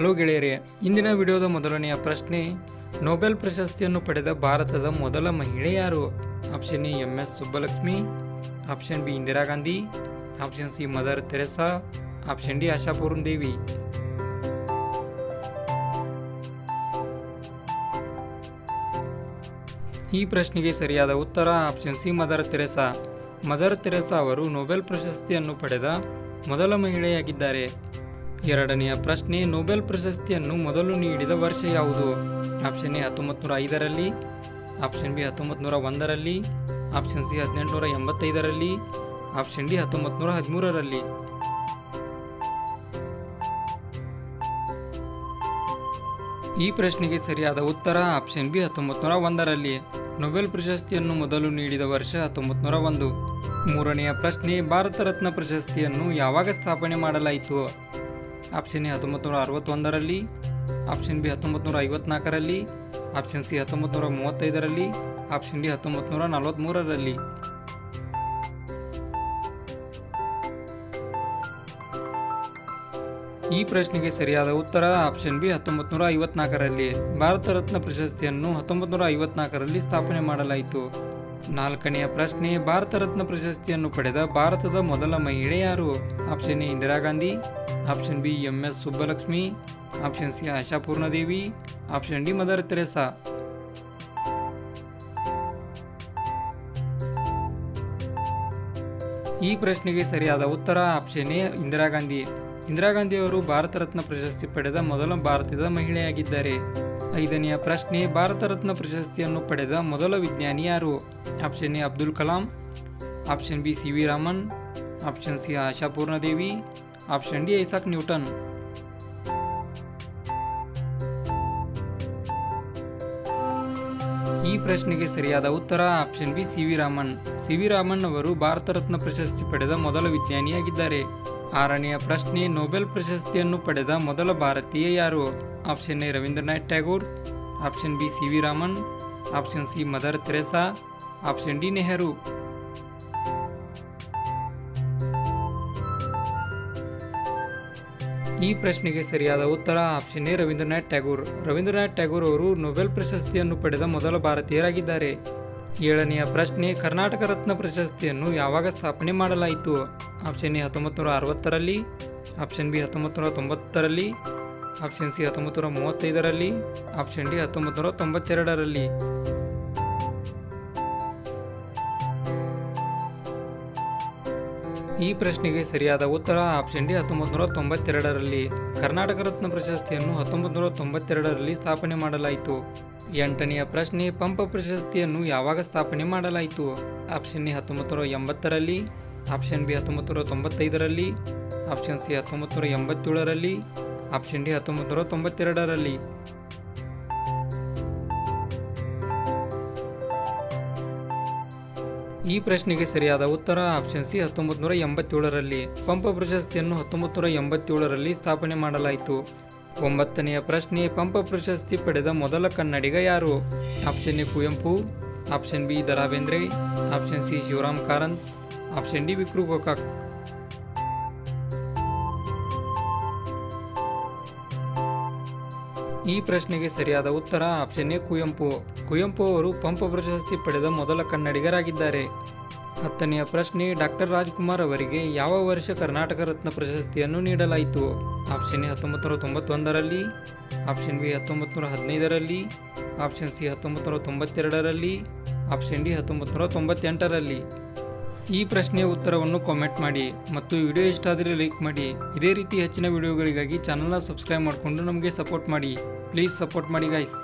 Hello ಗೆಳೆಯರೇ, ಇಂದಿನ ವಿಡಿಯೋದ ಮೊದಲನೆಯ ಪ್ರಶ್ನೆ, ನೊಬೆಲ್ ಪ್ರಶಸ್ತಿಯನ್ನು ಪಡೆದ ಭಾರತದ ಮೊದಲ ಮಹಿಳೆ ಯಾರು? Option A, M, S, Subbalakshmi, option B, Indira Gandhi, option C, Mother Teresa, option D Ashapurna Devi ಈ ಪ್ರಶ್ನೆಗೆ ಸರಿಯಾದ ಉತ್ತರ option C, Mother Teresa. Mother Teresa ಅವರು ನೊಬೆಲ್ ಪ್ರಶಸ್ತಿಯನ್ನು ಪಡೆದ ಮೊದಲ ಮಹಿಳೆಯಾಗಿದ್ದಾರೆ. ಎರಡನೆಯ ಪ್ರಶ್ನೆ ನೊಬೆಲ್ ಪ್ರಶಸ್ತಿಯನ್ನು ಮೊದಲು ನೀಡಿದ ವರ್ಷ ಯಾವುದು? ಆಪ್ಷನ್ ಎ ಹತ್ತೊಂಬತ್ತು ನೂರ ಐದರಲ್ಲಿ ಆಪ್ಷನ್ ಬಿ ಹತ್ತೊಂಬತ್ತು ನೂರ ಒಂದರಲ್ಲಿ ಆಪ್ಷನ್ ಸಿ ಹದಿನೆಂಟುನೂರ ಎಂಬತ್ತೈದರಲ್ಲಿ ಆಪ್ಷನ್ ಡಿ ಹತ್ತೊಂಬತ್ತು ನೂರ ಹದಿಮೂರರಲ್ಲಿ ಈ ಪ್ರಶ್ನೆಗೆ ಸರಿಯಾದ ಉತ್ತರ ಆಪ್ಷನ್ ಬಿ ಹತ್ತೊಂಬತ್ತು ನೂರ ಒಂದರಲ್ಲಿ ನೊಬೆಲ್ ಪ್ರಶಸ್ತಿಯನ್ನು ಮೊದಲು ನೀಡಿದ ವರ್ಷ ಹತ್ತೊಂಬತ್ತು ನೂರ ಒಂದು ಮೂರನೆಯ ಪ್ರಶ್ನೆ, ಭಾರತ ರತ್ನ ಪ್ರಶಸ್ತಿಯನ್ನು ಯಾವಾಗ ಸ್ಥಾಪನೆ ಮಾಡಲಾಯಿತು? ಆಪ್ಷನ್ ಎ ಹತ್ತೊಂಬತ್ತು ನೂರ ಅರವತ್ತೊಂದರಲ್ಲಿ, ಆಪ್ಷನ್ ಬಿ ಹತ್ತೊಂಬತ್ತು ನೂರ ಐವತ್ನಾಲ್ಕರಲ್ಲಿ, ಆಪ್ಷನ್ ಸಿ ಹತ್ತೊಂಬತ್ತು ನೂರ ಮೂವತ್ತೈದರಲ್ಲಿ, ಆಪ್ಷನ್ ಡಿ ಹತ್ತೊಂಬತ್ತು ನೂರ ನಲವತ್ತ್ಮೂರರಲ್ಲಿ ಈ ಪ್ರಶ್ನೆಗೆ ಸರಿಯಾದ ಉತ್ತರ ಆಪ್ಷನ್ ಬಿ ಹತ್ತೊಂಬತ್ತು ನೂರ ಐವತ್ನಾಲ್ಕರಲ್ಲಿ. ಭಾರತ ರತ್ನ ಪ್ರಶಸ್ತಿಯನ್ನು ಹತ್ತೊಂಬತ್ತು ನೂರ ಐವತ್ನಾಲ್ಕರಲ್ಲಿ ಸ್ಥಾಪನೆ ಮಾಡಲಾಯಿತು. ನಾಲ್ಕನೆಯ ಪ್ರಶ್ನೆ, ಭಾರತ ರತ್ನ ಪ್ರಶಸ್ತಿಯನ್ನು ಪಡೆದ ಭಾರತದ ಮೊದಲ ಮಹಿಳೆ ಯಾರು? Option A Indira Gandhi option B M S Subbalakshmi option C Ashapurnadevi option D Mother Teresa ಈ ಪ್ರಶ್ನೆಗೆ ಸರಿಯಾದ ಉತ್ತರ ಆಪ್ಷನ್ ಎ, ಇಂದಿರಾ ಗಾಂಧಿ. ಇಂದಿರಾ ಗಾಂಧಿ ಅವರು ಭಾರತ ರತ್ನ ಪ್ರಶಸ್ತಿ ಪಡೆದ ಮೊದಲ ಭಾರತದ ಮಹಿಳೆಯಾಗಿದ್ದಾರೆ. ಐದನೆಯ ಪ್ರಶ್ನೆ, ಭಾರತ ರತ್ನ ಪ್ರಶಸ್ತಿಯನ್ನು ಪಡೆದ ಮೊದಲ ವಿಜ್ಞಾನಿ ಯಾರು? Option A, Abdul Kalam option B C V Raman option C Ashapurnadevi option D, Isaac Newton. ಈ ಪ್ರಶ್ನೆಗೆ ಸರಿಯಾದ ಉತ್ತರ option B, C V Raman. C V Raman ಅವರು ಭಾರತ ರತ್ನ ಪ್ರಶಸ್ತಿ ಪಡೆದ ಮೊದಲ ವಿಜ್ಞಾನಿಯಾಗಿದ್ದಾರೆ. ಆರನೆಯ ಪ್ರಶ್ನೆ, ನೊಬೆಲ್ ಪ್ರಶಸ್ತಿಯನ್ನು ಪಡೆದ ಮೊದಲ ಭಾರತೀಯ ಯಾರು? Option A, Rabindranath Tagore. Option B, C V Raman. Option C, Mother Teresa. Option D, Nehru. ಈ ಪ್ರಶ್ನೆಗೆ ಸರಿಯಾದ ಉತ್ತರ ಆಪ್ಷನ್ ಎ ರವೀಂದ್ರನಾಥ್ ಟ್ಯಾಗೋರ್. ರವೀಂದ್ರನಾಥ್ ಟ್ಯಾಗೋರ್ ಅವರು ನೊಬೆಲ್ ಪ್ರಶಸ್ತಿಯನ್ನು ಪಡೆದ ಮೊದಲ ಭಾರತೀಯರಾಗಿದ್ದಾರೆ. ಏಳನೆಯ ಪ್ರಶ್ನೆ, ಕರ್ನಾಟಕ ರತ್ನ ಪ್ರಶಸ್ತಿಯನ್ನು ಯಾವಾಗ ಸ್ಥಾಪನೆ ಮಾಡಲಾಯಿತು? ಆಪ್ಷನ್ ಎ ಹತ್ತೊಂಬತ್ತು ನೂರ ಅರವತ್ತರಲ್ಲಿ ಆಪ್ಷನ್ ಬಿ ಹತ್ತೊಂಬತ್ತು ನೂರ ತೊಂಬತ್ತರಲ್ಲಿ ಆಪ್ಷನ್ ಸಿ ಹತ್ತೊಂಬತ್ತು ನೂರ ಮೂವತ್ತೈದರಲ್ಲಿ ಆಪ್ಷನ್ ಡಿ ಹತ್ತೊಂಬತ್ತು ನೂರ ತೊಂಬತ್ತೆರಡರಲ್ಲಿ ಈ ಪ್ರಶ್ನೆಗೆ ಸರಿಯಾದ ಉತ್ತರ ಆಪ್ಷನ್ ಡಿ ಹತ್ತೊಂಬತ್ತು ನೂರ ತೊಂಬತ್ತೆರಡರಲ್ಲಿ ಕರ್ನಾಟಕ ರತ್ನ ಪ್ರಶಸ್ತಿಯನ್ನು ಹತ್ತೊಂಬತ್ತು ನೂರ ತೊಂಬತ್ತೆರಡರಲ್ಲಿ ಸ್ಥಾಪನೆ ಮಾಡಲಾಯಿತು. ಎಂಟನೆಯ ಪ್ರಶ್ನೆ, ಪಂಪ ಪ್ರಶಸ್ತಿಯನ್ನು ಯಾವಾಗ ಸ್ಥಾಪನೆ ಮಾಡಲಾಯಿತು? ಆಪ್ಷನ್ ಎ ಹತ್ತೊಂಬತ್ತು ನೂರ ಎಂಬತ್ತರಲ್ಲಿ ಆಪ್ಷನ್ ಬಿ ಹತ್ತೊಂಬತ್ತು ನೂರ ತೊಂಬತ್ತೈದರಲ್ಲಿ ಆಪ್ಷನ್ ಸಿ ಹತ್ತೊಂಬತ್ತು ನೂರ ಎಂಬತ್ತೇಳರಲ್ಲಿ ಆಪ್ಷನ್ ಡಿ ಹತ್ತೊಂಬತ್ತು ನೂರ ತೊಂಬತ್ತೆರಡರಲ್ಲಿ ಈ ಪ್ರಶ್ನೆಗೆ ಸರಿಯಾದ ಉತ್ತರ ಆಪ್ಷನ್ ಸಿ ಹತ್ತೊಂಬತ್ತು ನೂರ ಎಂಬತ್ತೇಳರಲ್ಲಿ. ಪಂಪ ಪ್ರಶಸ್ತಿಯನ್ನು ಹತ್ತೊಂಬತ್ತು ನೂರ ಎಂಬತ್ತೇಳರಲ್ಲಿ ಸ್ಥಾಪನೆ ಮಾಡಲಾಯಿತು. ಒಂಬತ್ತನೆಯ ಪ್ರಶ್ನೆ, ಪಂಪ ಪ್ರಶಸ್ತಿ ಪಡೆದ ಮೊದಲ ಕನ್ನಡಿಗ ಯಾರು? Option A Kuvempu, option B Da Ra Bendre option C Shivaram Karanth, option D Vikru Gokak ಈ ಪ್ರಶ್ನೆಗೆ ಸರಿಯಾದ ಉತ್ತರ ಆಪ್ಷನ್ ಎ ಕುವೆಂಪು. ಕುವೆಂಪು ಅವರು ಪಂಪ ಪ್ರಶಸ್ತಿ ಪಡೆದ ಮೊದಲ ಕನ್ನಡಿಗರಾಗಿದ್ದಾರೆ. ಹತ್ತನೆಯ ಪ್ರಶ್ನೆ ಡಾಕ್ಟರ್ ರಾಜ್ಕುಮಾರ್ ಅವರಿಗೆ ಯಾವ ವರ್ಷ ಕರ್ನಾಟಕ ರತ್ನ ಪ್ರಶಸ್ತಿಯನ್ನು ನೀಡಲಾಯಿತು? ಆಪ್ಷನ್ ಎ ಹತ್ತೊಂಬತ್ತು ನೂರ ತೊಂಬತ್ತೊಂದರಲ್ಲಿ ಆಪ್ಷನ್ ಬಿ ಹತ್ತೊಂಬತ್ತು ನೂರ ಹದಿನೈದರಲ್ಲಿ ಆಪ್ಷನ್ ಸಿ ಹತ್ತೊಂಬತ್ತು ನೂರ ತೊಂಬತ್ತೆರಡರಲ್ಲಿ ಆಪ್ಷನ್ ಡಿ ಹತ್ತೊಂಬತ್ತು ನೂರ ತೊಂಬತ್ತೆಂಟರಲ್ಲಿ. ಈ ಪ್ರಶ್ನೆಯ ಉತ್ತರವನ್ನು ಕಾಮೆಂಟ್ ಮಾಡಿ ಮತ್ತು ವಿಡಿಯೋ ಇಷ್ಟ ಆದರೆ ಲೈಕ್ ಮಾಡಿ. ಇದೇ ರೀತಿ ಹೆಚ್ಚಿನ ವಿಡಿಯೋಗಳಿಗಾಗಿ ಚಾನಲ್ನ ಸಬ್ಸ್ಕ್ರೈಬ್ ಮಾಡಿಕೊಂಡು ನಮಗೆ ಸಪೋರ್ಟ್ ಮಾಡಿ. ಪ್ಲೀಸ್ ಸಪೋರ್ಟ್ ಮಾಡಿ ಗೈಸ್